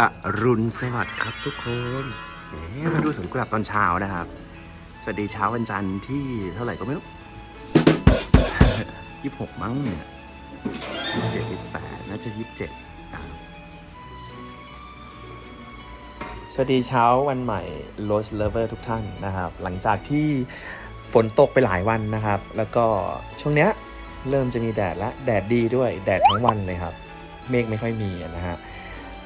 อรุณสวัสดิ์ครับทุกคนมาดูสวนกุหลาบตอนเช้านะครับ สวัสดีเช้าวันจันทร์ที่เท่าไหร่ก็ไม่รู้ยี่สิบหกมั้งเนี่ยยี่เจ็ดยี่แปดน่าจะยี่สิบเจ็ดสวัสดีเช้าวันใหม่ Rose Lover ทุกท่านนะครับ หลังจากที่ฝนตกไปหลายวันนะครับ แล้วก็ช่วงเนี้ยเริ่มจะมีแดดและแดดดีด้วยแดดทั้งวันเลยครับ เมฆไม่ค่อยมีนะฮะ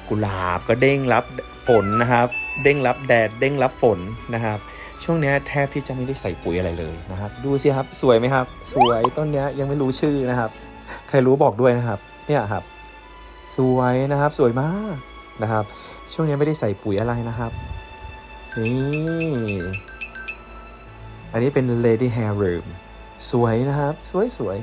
กุหลาบก็เด้งรับฝนนะครับ เด้งรับแดดเด้งรับฝนนะครับ ช่วงนี้แทบที่จะไม่ได้ใส่ปุ๋ยอะไรเลยนะครับ ดูสิครับสวยไหมครับ สวยต้นนี้ยยังไม่รู้ชื่อนะครับ ใครรู้บอกด้วยนะครับเนี่ยครับ สวยนะครับสวยมากนะครับ ช่วงนี้ไม่ได้ใส่ปุ๋ยอะไรนะครับนี่อันนี้เป็น Lady Hair Room สวยนะครับ สวยสวย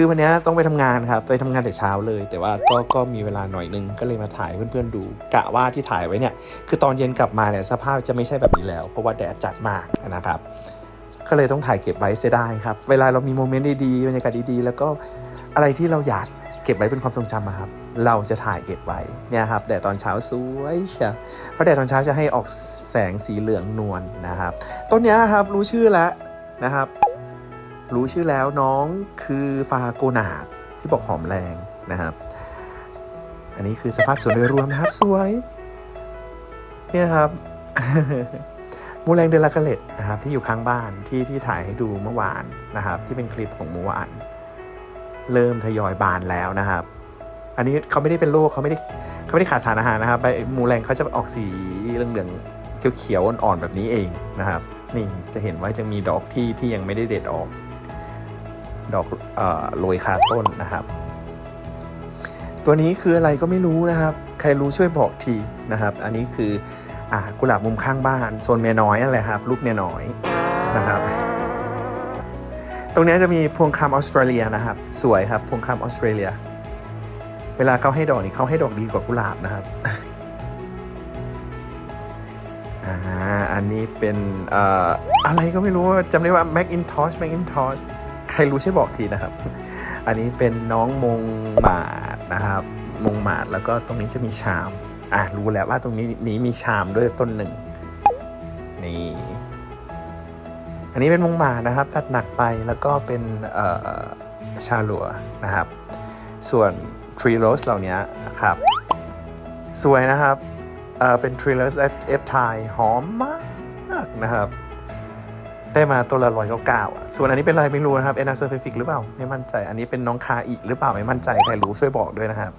คือวันนี้ต้องไปทำงานครับไปทำงานแต่เช้าเลย แต่ว่าก็ก็มีเวลาหน่อยนึงก็เลยมาถ่ายเพื่อนๆดูกะว่าที่ถ่ายไว้เนี่ย คือตอนเย็นกลับมาเนี่ยสภาพจะไม่ใช่แบบนี้แล้ว เพราะว่าแดดจัดมากนะครับ ก็เลยต้องถ่ายเก็บไว้เสียดายครับ เวลาเรามีโมเมนต์ดีๆบรรยากาศดีๆ แล้วก็อะไรที่เราอยากเก็บไว้เป็นความทรงจำครับ เราจะถ่ายเก็บไว้เนี่ยครับแดดตอนเช้าสวยเชียวเพราะแดดตอนเช้าจะให้ออกแสงสีเหลืองนวลนะครับ ต้นนี้ครับรู้ชื่อแล้วนะครับ รู้ชื่อแล้วน้องคือฟาโกนาดที่บอกหอมแรงนะครับ อันนี้คือสภาพสวนโดยรวมนะครับสวย เนี่ยครับมูแรงเดลากาเลตนะครับที่อยู่ข้างบ้านที่ที่ถ่ายให้ดูเมื่อวานนะครับ ที่เป็นคลิปของมื่อวานเริ่มทยอยบานแล้วนะครับ อันนี้เขาไม่ได้เป็นโรคเขาไม่ได้เขาไม่ได้ขาดสารอาหารนะครับใบมูแรงเขาจะออกสีเหลืองๆเขียวๆอ่อนๆแบบนี้เองนะครับ นี่จะเห็นว่าจะมีดอกที่ที่ยังไม่ได้เด็ดออก ดอกเอ่อโรยคาต้นนะครับ ตัวนี้คืออะไรก็ไม่รู้นะครับ ใครรู้ช่วยบอกทีนะครับ อันนี้คืออกุหลาบมุมข้างบ้านโซนเมียน้อยนั่นแหละครับ ลูกเมียน้อยนะครับ ตรงนี้จะมีพวงคำออสเตรเลียนะครับ สวยครับพวงคำออสเตรเลีย เวลาเขาให้ดอกนี่เขาให้ดอกดีกว่ากุหลาบนะครับอ่าอันนี้เป็นเอ่ออะไรก็ไม่รู้จำได้ว่า Macintosh Macintosh ใครรู้ช่วยบอกทีนะครับ อันนี้เป็นน้องมงหมาดนะครับ มงหมาดแล้วก็ตรงนี้จะมีชาม อะรู้แล้วว่าตรงนี้นี้มีชามด้วยต้นหนึ่งนี่อันนี้เป็นมงหมาดนะครับ ตัดหนักไปแล้วก็เป็นชาลัวนะครับ ส่วนทรีโรสเหล่านี้นะครับ สวยนะครับเเป็นทรีโรสเอฟไทหอมมากนะครับ ได้มาตัวละร้อยเก้าเก้าส่วนอันนี้เป็นอะไรไม่รู้นะครับเอนาโซเฟฟิกหรือเปล่า ไม่มั่นใจ อันนี้เป็นน้องคาอีหรือเปล่าไม่มั่นใจใครรู้ช่วยบอกด้วยนะครับ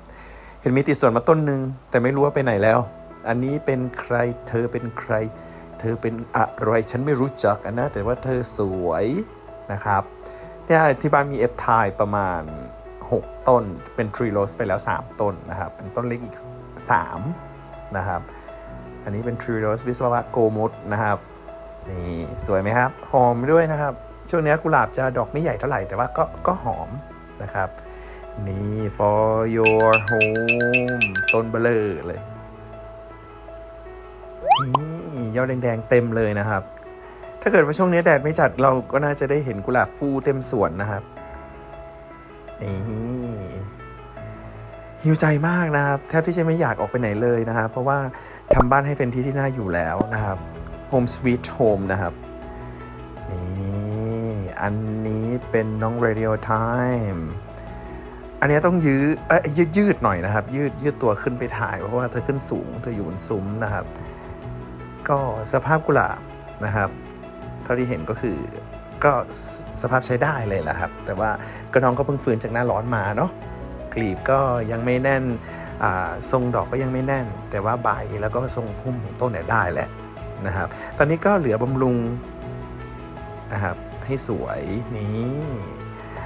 เห็นมีติดส่วนมาต้นหนึ่งแต่ไม่รู้ว่าไปไหนแล้ว อันนี้เป็นใครเธอเป็นใคร เธอเป็นอะไรฉันไม่รู้จักนะ แต่ว่าเธอสวยนะครับเนี่ยที่บ้านมีเอฟไทประมาณ 6 ต้นเป็นทรีโรสไปแล้ว 3 ต้นนะครับ เป็นต้นเล็กอีก 3 นะครับ อันนี้เป็นทรีโรสวิศวะโกมุตนะครับ นี่สวยไหมครับ หอมด้วยนะครับ ช่วงนี้กุหลาบจะดอกไม่ใหญ่เท่าไหร่แต่ว่าก็ก็หอมนะครับ นี่ for your home ต้นเบลอเลยนี่ยอดแดงๆเต็มเลยนะครับ ถ้าเกิดว่าช่วงนี้แดดไม่จัดเราก็น่าจะได้เห็นกุหลาบฟูเต็มสวนนะครับนี่หิวใจมากนะครับ แทบที่จะไม่อยากออกไปไหนเลยนะครับ เพราะว่าทำบ้านให้เป็นที่ที่น่าอยู่แล้วนะครับ Home Sweet Home นะครับ นี่ อันนี้เป็นน้อง Radio Time อันนี้ต้องยื้อเอ้ยยืดยืดหน่อยนะครับ ยืดยืดตัวขึ้นไปถ่าย เพราะว่าเธอขึ้นสูง เธออยู่บนซุ้มนะครับ ก็สภาพกุหลาบนะครับ เท่าที่เห็นก็คือก็สภาพใช้ได้เลยแหละครับ แต่ว่าก็น้องก็เพิ่งฟื้นจากหน้าร้อนมาเนาะกลีบก็ยังไม่แน่นทรงดอกก็ยังไม่แน่น แต่ว่าใบแล้วก็ทรงพุ่มของต้นเนี่ยได้แหละ นะครับ ตอนนี้ก็เหลือบำรุงนะครับให้สวยนี่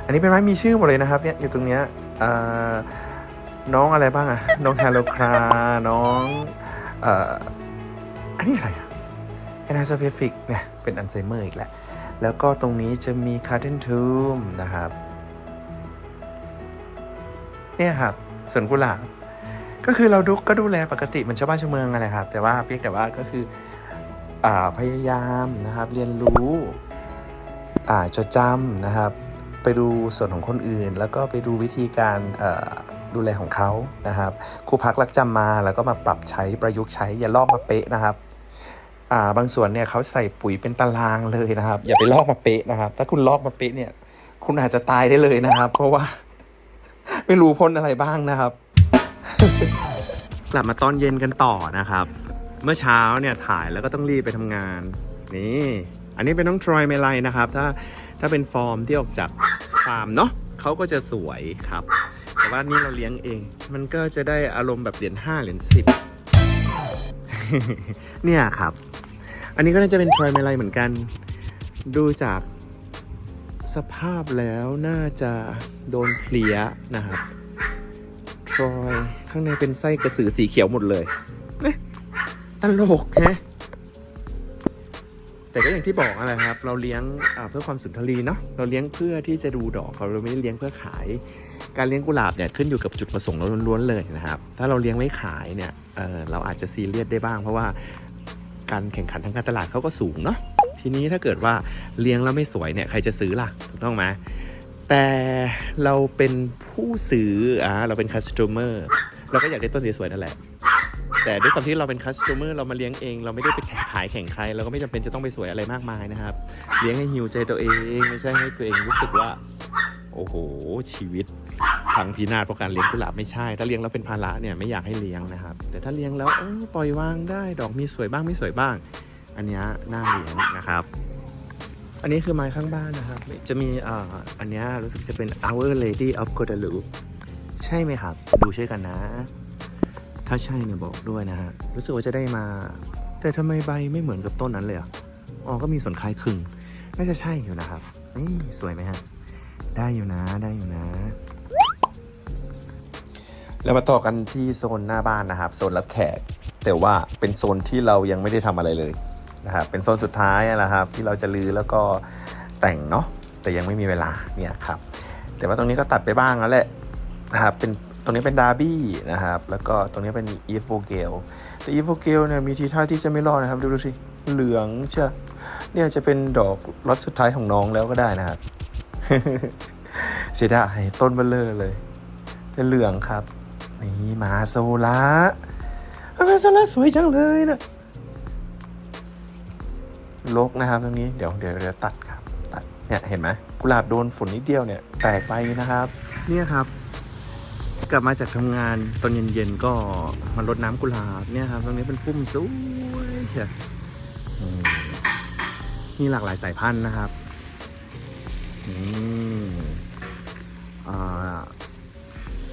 อันนี้เป็นไม้มีชื่อหมดเลยนะครับเนี่ยอยู่ตรงเนี้ยน้องอะไรบ้างอะน้องฮาโลคราน้องอันนี้อะไรอะแอนนาโซเฟฟิกเนี่ยเป็นอัลไซเมอร์อีกแหล้วแล้วก็ตรงนี้จะมีคาร์เทนทูมนะครับเนี่ยครับสวนกุหลาบก็คือเราดูก็ดูแลปกติเหมันชาวบ้านชาวเมืองอะไรครับ แต่ว่าเพียงแต่ว่าก็คือ พยายามนะครับเรียนรู้จดจำนะครับ ไปดูส่วนของคนอื่น แล้วก็ไปดูวิธีการดูแลของเขานะครับครูพักรักจำมาแล้วก็มาปรับใช้ประยุกต์ใช้อย่าลอกมาเป๊ะนะครับาบางส่วนเนี่ยเขาใส่ปุ๋ยเป็นตารางเลยนะครับ อย่าไปลอกมาเป๊ะนะครับ ถ้าคุณลอกมาเป๊ะเนี่ย คุณอาจจะตายได้เลยนะครับ เพราะว่า ไม่รู้พ่นอะไรบ้างนะครับ กลับมาตอนเย็นกันต่อนะครับ เมื่อเช้าเนี่ยถ่ายแล้วก็ต้องรีบไปทำงาน นี่ อันนี้เป็นน้องทรอยเมลัยนะครับ ถ้าถ้าเป็นฟอร์มที่ออกจากฟาร์มเนาะเขาก็จะสวยครับ แต่ว่านี่เราเลี้ยงเอง มันก็จะได้อารมณ์แบบเหรียญห้าเหรียญสิบเนี่ยครับ อันนี้ก็น่าจะเป็นทรอยเมลัยเหมือนกัน ดูจากสภาพแล้วน่าจะโดนเพลียนะครับทรอยข้างในเป็นไส้กระสือสีเขียวหมดเลย ตลกฮะแต่ก็อย่างที่บอกอะไรครับ เราเลี้ยงเพื่อความสุนทรีเนาะเราเลี้ยงเพื่อที่จะดูดอกเขาเราไม่ได้เลี้ยงเพื่อขาย การเลี้ยงกุหลาบเนี่ยขึ้นอยู่กับจุดประสงค์เราล้วนๆเลยนะครับ ถ้าเราเลี้ยงไว้ขายเนี่ยเเราอาจจะซีเรียสได้บ้าง เพราะว่าการแข่งขันทางการตลาดเขาก็สูงเนาะทีนี้ถ้าเกิดว่าเลี้ยงแล้วไม่สวยเนี่ยใครจะซื้อล่ะถูกต้องไหมแต่เราเป็นผู้ซื้ออ่าเราเป็น customer เราก็อยากได้ต้นสวยๆนั่นแหละ แต่ด้วยความที่เราเป็น customer เรามาเลี้ยงเอง เราไม่ได้ไปขายแข่งใคร เราก็ไม่จำเป็นจะต้องไปสวยอะไรมากมายนะครับ เลี้ยงให้หิวใจตัวเองไม่ใช่ให้ตัวเองรู้สึกว่า โอ้โห ชีวิตพังพินาศเพราะการเลี้ยงกุหลาบไม่ใช่ ถ้าเลี้ยงแล้วเป็นภาระเนี่ยไม่อยากให้เลี้ยงนะครับ แต่ถ้าเลี้ยงแล้วปล่อยวางได้ ดอกมีสวยบ้างไม่สวยบ้าง อันนี้น่าเลี้ยงนะครับ อันนี้คือไม้ข้างบ้านนะครับ จะมีอ่าอันนี้รู้สึกจะเป็น Our Lady of Guadalupe ใช่ไหมครับ ดูช่วยกันนะ ถ้าใช่เนี่ยบอกด้วยนะฮะ รู้สึกว่าจะได้มา แต่ทำไมใบไม่เหมือนกับต้นนั้นเลยอะอ๋อก็มีส่วนคล้ายคลึง น่าจะใช่อยู่นะครับนี่สวยไหมฮะ ได้อยู่นะ ได้อยู่นะ แล้วมาต่อกันที่โซนหน้าบ้านนะครับ โซนรับแขก แต่ว่าเป็นโซนที่เรายังไม่ได้ทำอะไรเลยนะครับ เป็นโซนสุดท้ายนะครับ ที่เราจะลือแล้วก็แต่งเนาะ แต่ยังไม่มีเวลาเนี่ยครับ แต่ว่าตรงนี้ก็ตัดไปบ้างแล้วแหละนะครับ เป็น ตรงนี้เป็นดาร์บี้นะครับ แล้วก็ตรงนี้เป็นอีโฟเกลแต่อีโฟเกลเนี่ยมีทีท่าที่จะไม่รอดนะครับ ดูดูสิ เหลืองเชียเนี่ยจะเป็นดอกล็อตสุดท้ายของน้องแล้วก็ได้นะครับ เสียดายต้นเบลเลอร์เลยแต่เหลืองครับ นี่มาโซล่ามาโซล่าสวยจังเลยนะลกนะครับตรงนี้เดี๋ยวเดี๋ยวเดี๋ยวตัดครับ ตัดเนี่ยเห็นไหมกุหลาบโดนฝนนิดเดียวเนี่ยแตกไปนะครับ เนี่ยครับ กลับมาจากทำงานตอนเย็นๆก็มารดน้ำกุหลาบเนี่ยครับตรงนี้เป็นพุ่มสวยเชียมมีหลากหลายสายพันธุ์นะครับนี่อ่า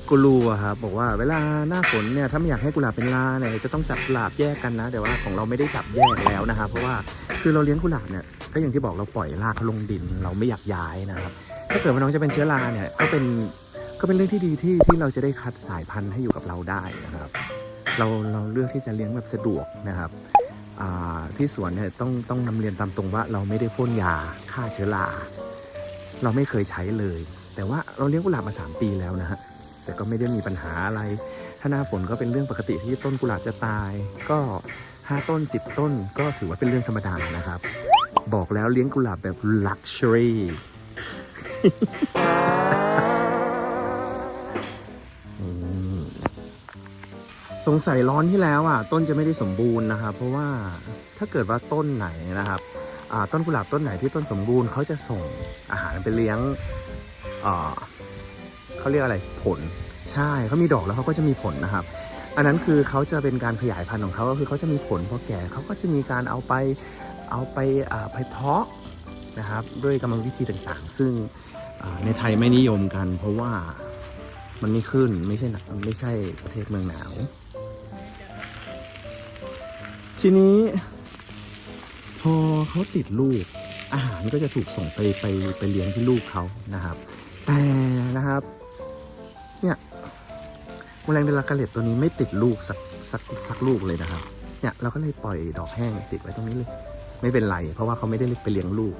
กูรูครับบอกว่าเวลาหน้าฝนเนี่ยถ้าไม่อยากให้กุหลาบเป็นลาเนี่ยจะต้องจับกุหลาบแยกกันนะ แต่ว่าของเราไม่ได้จับแยกแล้วนะครับ เพราะว่าคือเราเลี้ยงกุหลาบเนี่ยก็อย่างที่บอกเราปล่อยรากเขาลงดิน เราไม่อยากย้ายนะครับ ถ้าเกิดว่าน้องจะเป็นเชื้อราเนี่ยก็เป็น ก็เป็นเรื่องที่ดีที่ที่เราจะได้คัดสายพันธุ์ให้อยู่กับเราได้นะครับ เราเราเลือกที่จะเลี้ยงแบบสะดวกนะครับที่สวนเนี่ยต้องต้องนำเรียนตามตรงว่า เราไม่ได้พ่นยาฆ่าเชื้อราเราไม่เคยใช้เลย แต่ว่าเราเลี้ยงกุหลาบมา 3 ปีแล้วนะฮะแต่ก็ไม่ได้มีปัญหาอะไร ถ้าหน้าฝนก็เป็นเรื่องปกติที่ต้นกุหลาบจะตาย ก็ 5 ต้น 10 ต้น ก็ถือว่าเป็นเรื่องธรรมดานะครับ บอกแล้วเลี้ยงกุหลาบแบบ luxury อื สงสัยร้อนที่แล้วอะต้นจะไม่ได้สมบูรณ์นะครับ เพราะว่าถ้าเกิดว่าต้นไหนนะครับต้นกุหลาบต้นไหนที่ต้นสมบูรณ์เขาจะส่งอาหารไปเลี้ยงเขาเรียกอะไรผลใช่เขามีดอกแล้วเขาก็จะมีผลนะครับ อันนั้นคือเขาจะเป็นการขยายพันธุ์ของเขาก็คือเขาจะมีผลพอแก่เขาก็จะมีการเอาไปเอาไปไปเพาะนะครับด้วยกรรมวิธีต่างๆ ซึ่งในไทยไม่นิยมกัน เพราะว่ามันไม่ขึ้นไม่ใช่หนักไม่ใช่ประเทศเมืองหนาว ทีนี้ พอเขาติดลูก อาหารก็จะถูกส่งไปไปไปเลี้ยงที่ลูกเขานะครับ แต่นะครับเนี่ยแมลงเดลากาเลตตัวนี้ไม่ติดลูกสักสักสักลูกเลยนะครับ เนี่ยเราก็เลยปล่อยดอกแห้งติดไว้ตรงนี้เลย ไม่เป็นไร เพราะว่าเขาไม่ได้ไปเลี้ยงลูก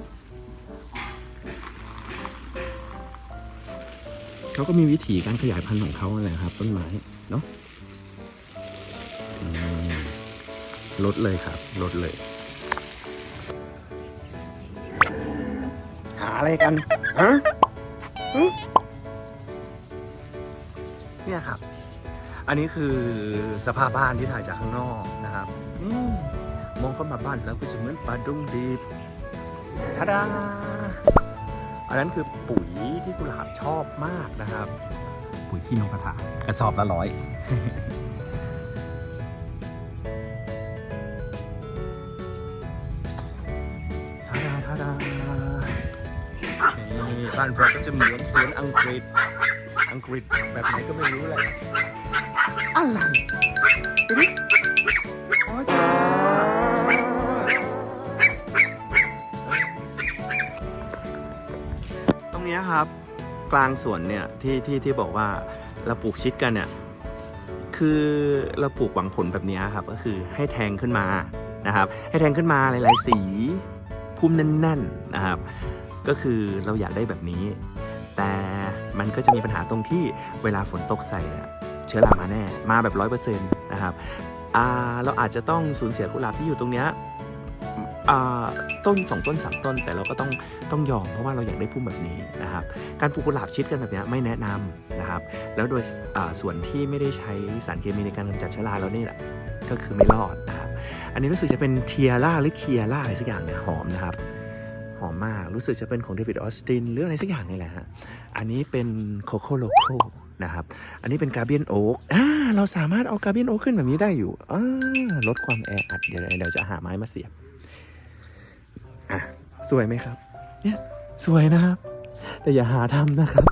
เขาก็มีวิธีการขยายพันธุ์ของเขาอะไรครับ ต้นไม้เนาะ ลดเลยครับ ลดเลย หาอะไรกันฮะเนี่ยครับ อันนี้คือสภาพบ้านที่ถ่ายจากข้างนอกนะครับนี่มองเข้ามาบ้านแล้วก็จะเหมือนปลาดุงดีบทาดาอันนั้นคือปุ๋ยที่กุหลาบชอบมากนะครับ ปุ๋ยขี้นกกระทากระสอบละร้อย บ้านเราก็จะเหมือนเสวนอังกฤษ อังกฤษแบบไหนก็ไม่รู้แหละอะไรดูดิอ๋อจ้าตรงเนี้ยครับ กลางสวนเนี่ยที่ที่ที่บอกว่าเราปลูกชิดกันเนี่ยคือเราปลูกหวังผลแบบเนี้ยครับ ก็คือให้แทงขึ้นมานะครับ ให้แทงขึ้นมาหลาย ๆ สี พุ่มแน่น ๆ นะครับ ก็คือเราอยากได้แบบนี้ แต่มันก็จะมีปัญหาตรงที่เวลาฝนตกใส่เนี่ยเชื้อรามาแน่มาแบบร้อยเปอร์เซ็นต์นะครับเราอาจจะต้องสูญเสียกุหลาบที่อยู่ตรงเนี้ยต้นสองต้นสามต้น แต่เราก็ต้องต้องยอมเพราะว่าเราอยากได้พุ่มแบบนี้นะครับ การปลูกกุหลาบชิดกันแบบนี้ไม่แนะนำนะครับ แล้วโดยส่วนที่ไม่ได้ใช้สารเคมีในการกำจัดเชื้อราแล้วนี่แหละก็คือไม่รอดนะครับ อันนี้รู้สึกจะเป็นเทียร่าหรือเคียร่าอะไรสักอย่างเนี่ยหอมนะครับ หอมมาก รู้สึกจะเป็นของเดวิดออสตินหรืออะไรสักอย่างนี่แหละฮะ อันนี้เป็นโคโค่โลโก้นะครับ อันนี้เป็นกาเบียนโอ๊กอ่าเราสามารถเอากาเบียนโอ๊กขึ้นแบบนี้ได้อยู่อ่าลดความแออัด เดี๋ยวเดี๋ยวจะหาไม้มาเสียบ อะ สวยไหมครับ เนี่ย สวยนะครับ แต่อย่าหาทำนะครับ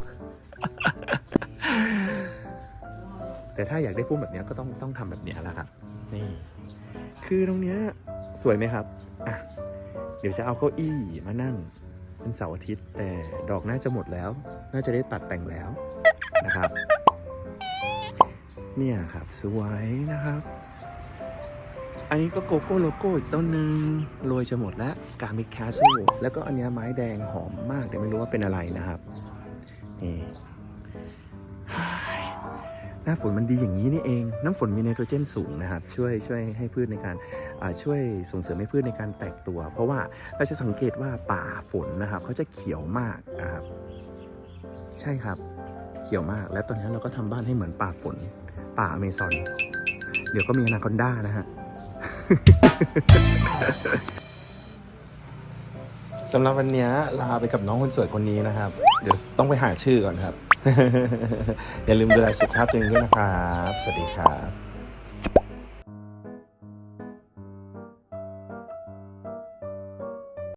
แต่ถ้าอยากได้พุ่มแบบนี้ก็ต้องต้องทำแบบนี้แหละครับ นี่ คือตรงเนี้ยสวยไหมครับ อะ เดี๋ยวจะเอาเก้าอี้มานั่งเป็นเสาร์อาทิตย์ แต่ดอกน่าจะหมดแล้ว น่าจะได้ตัดแต่งแล้วนะครับ เนี่ยครับสวยนะครับ อันนี้ก็โกโก้โลโก้อีกต้นหนึ่งโรยจะหมดแล้วกามิคาโซแล้วก็อันนี้ไม้แดงหอมมากแต่ไม่รู้ว่าเป็นอะไรนะครับนี่ น้าฝนมันดีอย่างนี้นี่เอง น้ำฝนมีไนโตรเจนสูงนะครับ ช่วยช่วยให้พืชในการช่วยส่งเสริมให้พืชในการแตกตัว เพราะว่าเราจะสังเกตว่าป่าฝนนะครับเขาจะเขียวมากนะครับ ใช่ครับเขียวมาก และตอนนี้เราก็ทำบ้านให้เหมือนป่าฝน ป่าอเมซอน เดี๋ยวก็มีอนาคอนด้านะฮะสำหรับวันนี้ลาไปกับน้องคนสวยคนนี้นะครับ เดี๋ยวต้องไปหาชื่อก่อนครับ อย่าลืมดูแลสุขภาพตัวเองด้วยนะครับ สวัสดีครับ